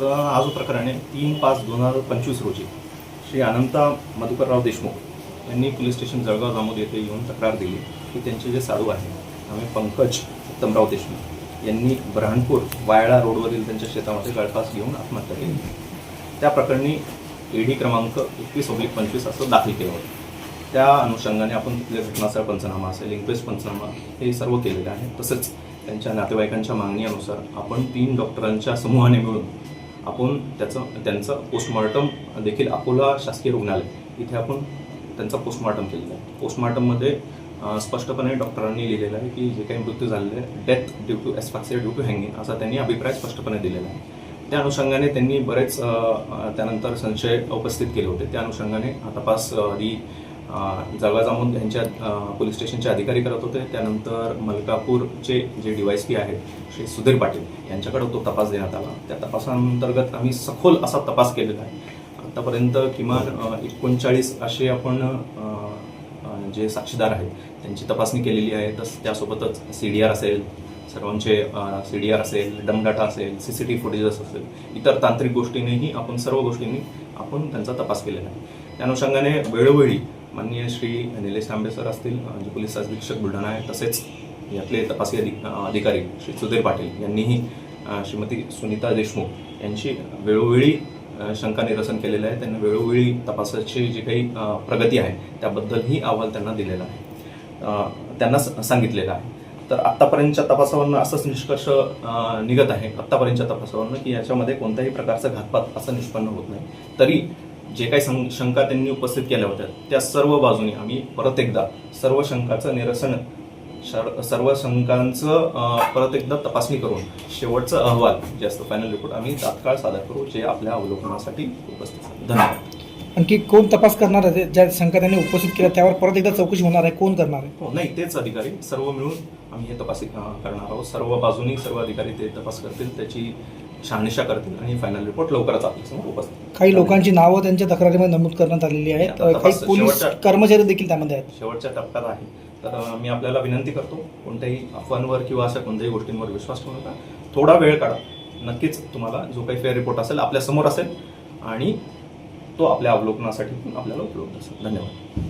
तर हा जो प्रकरण आहे तीन पाच दोन हजार पंचवीस रोजी श्री अनंता मधुकरराव देशमुख यांनी पोलीस स्टेशन जळगाव जामोद येथे येऊन तक्रार दिली की त्यांचे जे साडू आहे आम्ही पंकज उत्तमराव देशमुख यांनी ब्रहाणपूर वायळा रोडवरील त्यांच्या शेतामध्ये गळफास घेऊन आत्महत्या केली. त्या प्रकरणी ईडी क्रमांक एकवीस ओब्लिक पंचवीस असं दाखल केलं होतं. त्या अनुषंगाने आपण तिथले घटनास्थळ पंचनामा असेल इंक्वेस्ट पंचनामा हे सर्व केलेलं आहे. तसंच त्यांच्या नातेवाईकांच्या मागणीनुसार आपण तीन डॉक्टरांच्या समूहाने मिळून आपण त्याचं त्यांचं पोस्टमॉर्टम देखील अकोला शासकीय रुग्णालय इथे आपण त्यांचा पोस्टमॉर्टम केलेला आहे. पोस्टमॉर्टममध्ये स्पष्टपणे डॉक्टरांनी लिहिलेलं आहे की जे काही मृत्यू झालेले आहे death due to asphyxia due to hanging असा त्यांनी अभिप्राय स्पष्टपणे दिलेला आहे. त्या अनुषंगाने त्यांनी बरेच त्यानंतर संशय उपस्थित केले होते. त्या अनुषंगाने हा तपास ही आधी जळगाव यांच्या पोलीस स्टेशनचे अधिकारी करत होते. त्यानंतर मलकापूरचे जे डीवायसपी आहेत श्री सुधीर पाटील यांच्याकडे तो तपास देण्यात आला. त्या तपासांतर्गत आम्ही सखोल असा तपास केलेला आहे. आतापर्यंत किमान एकोणचाळीस असे आपण जे साक्षीदार आहेत त्यांची तपासणी केलेली आहे. तस त्यासोबतच सी डी आर असेल सर्वांचे सी डी आर असेल डमडाटा असेल सी सी टी फुटेजेस असेल इतर तांत्रिक गोष्टींनीही आपण सर्व गोष्टींनी आपण त्यांचा तपास केलेला आहे. त्या अनुषंगाने वेळोवेळी माननीय श्री निलेश तांबे सर असतील जे पोलीस अधीक्षक बुलढाणा आहे तसेच यातले तपासी अधिक अधिकारी श्री सुधीर पाटील यांनीही श्रीमती सुनीता देशमुख यांची वेळोवेळी शंका निरसन केलेलं आहे. त्यांना वेळोवेळी तपासाची जी काही प्रगती आहे त्याबद्दलही अहवाल त्यांना दिलेला आहे. त्यांना सांगितलेला सांगितलेलं आहे. तर आत्तापर्यंतच्या तपासावरनं असंच निष्कर्ष निघत आहे आत्तापर्यंतच्या तपासावरनं की याच्यामध्ये कोणत्याही प्रकारचा घातपात असं निष्पन्न होत नाही. तरी जे काही सं शंका त्यांनी उपस्थित केल्या होत्या त्या सर्व बाजूनी आम्ही परत एकदा सर्व शंकाचं निरसन सर्व शंकांचं परत एकदा तपासणी करून शेवटचा अहवाल जे असतं फायनल रिपोर्ट आम्ही तात्काळ सादर करू जे आपल्या अवलोकनासाठी उपस्थित धन्यवाद. आणखी कोण तपास करणार आहे? ज्या त्यांनी उपस्थित केल्या त्यावर परत एकदा चौकशी होणार आहे. कोण करणार आहे? हो नाही तेच अधिकारी सर्व मिळून आम्ही हे तपास करणार आहोत. सर्व बाजूनी सर्व अधिकारी ते तपास करतील त्याची शहानिशा करतील आणि फायनल रिपोर्ट लवकरच आपल्यासमोर उपस्थित. काही लोकांची नावं त्यांच्या तक्रारीमध्ये नमूद करण्यात आलेली आहेत. काही पोलीस कर्मचारी देखील त्यामध्ये आहेत. शेवटच्या टप्प्यात आहे. तर मी आपल्याला विनंती करतो कोणत्याही अफवांवर किंवा अशा कोणत्याही गोष्टींवर विश्वास ठेवू नका. थोडा वेळ काढा. नक्कीच तुम्हाला जो काही फेअर रिपोर्ट असेल आपल्यासमोर असेल. आणि तो आपल्या अवलोकनासाठी पण आपल्याला उपलब्ध असेल. धन्यवाद.